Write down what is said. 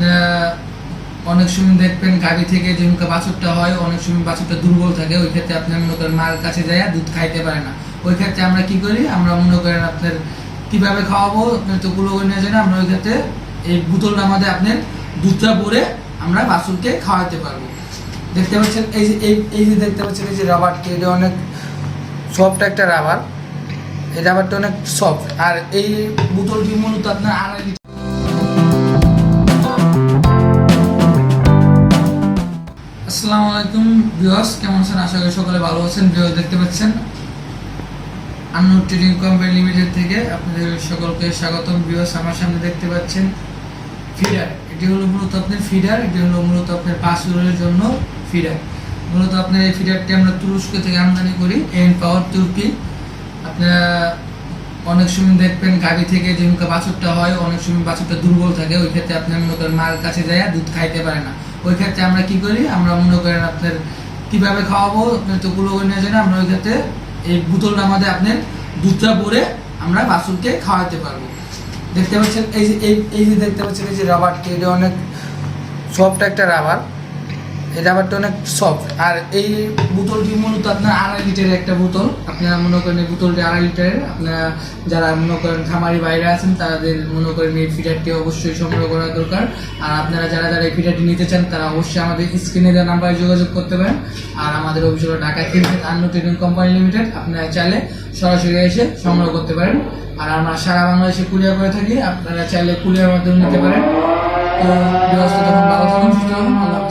আপনারা অনেক সময় দেখবেন গাড়ি থেকে যে মুখে বাছুরটা হয়, অনেক সময় বাছুরটা দুর্বল থাকে, ওই ক্ষেত্রে আপনার মনে করেন মার কাছে যায় দুধ খাইতে পারে না। ওই ক্ষেত্রে আমরা কি করি? আমরা মনে করেন আপনার কীভাবে খাওয়াবো? আপনার তো গুলো নিয়ে যায় আমরা ওই ক্ষেত্রে এই বোতলটা আমাদের আপনার দুধটা ভরে আমরা বাছুরকে খাওয়াতে পারব। দেখতে পাচ্ছেন, এই যে এই যে দেখতে পাচ্ছেন, এই যে রাবারটি, এটা অনেক সফট একটা রাবার। এই রাবারটা অনেক সফট। আর এই বোতলটি মূলত আপনার আড়াই আসসালামু আলাইকুম ভিউয়ার্স, কেমন আছেন? আশা করি সকলে ভালো আছেন। ভিউয়ার্স, দেখতে পাচ্ছেন আন্নুর ট্রেডিং কোম্পানি লিমিটেড থেকে আপনাদের সকলকে স্বাগতম। ভিউয়ার্স, আমার সামনে দেখতে পাচ্ছেন ফিডার। এটি হলো মূলত আপনার ফিডার, এটি হলো মূলত আপনার পাঁচুরের জন্য ফিডার। মূলত আপনার এই ফিডারটি আমরা তুরস্ক থেকে আমদানি করি, এন পাওয়ার তুর্কি। আপনারা অনেক সময় দেখবেন গাড়ি থেকে যে মুখে বাছুরটা হয়, অনেক সময় বাছুরটা দুর্বল থাকে, ওই ক্ষেত্রে আপনার মনে করেন মার কাছে যায় দুধ খাইতে পারে না। ওই ক্ষেত্রে আমরা কি করি? আমরা মনে করেন আপনার কীভাবে খাওয়াবো? আপনার তো গুলো নিয়ে যায় না আমরা ওই ক্ষেত্রে এই বোতলটা আমাদের আপনার দুধটা ভরে আমরা বাছুরকে খাওয়াতে পারব। দেখতে পাচ্ছেন, এই যে এই যে দেখতে পাচ্ছেন, এই যে রাবারটি এটা অনেক সফট একটা রাবার এই রাবারটা অনেক সফট আর এই বোতলটি মূলত আপনার আড়াই লিটারের একটা বোতল। আপনারা মনে করেন এই বোতলটি আড়াই লিটারের। আপনারা যারা মনে করেন খামারি বাইরে আছেন, তাদের মনে করেন এই ফিটারটি অবশ্যই সংগ্রহ করা দরকার। আর আপনারা যারা যারা এই ফিটারটি নিতে চান, তারা অবশ্যই আমাদের স্ক্রিনে দেওয়া নাম্বারে যোগাযোগ করতে পারেন। আর আমাদের অফিস হলো Dhaka cricket and trading company limited. আপনারা চাইলে সরাসরি এসে সংগ্রহ করতে পারেন। আর আমরা সারা বাংলাদেশে কুরিয়ার করে থাকি। আপনারা চাইলে কুরিয়ার মাধ্যমে নিতে পারেন। তো ব্যবস্থা তখন ভালো থাকুন, সুস্থ থাকুন। আল্লাহ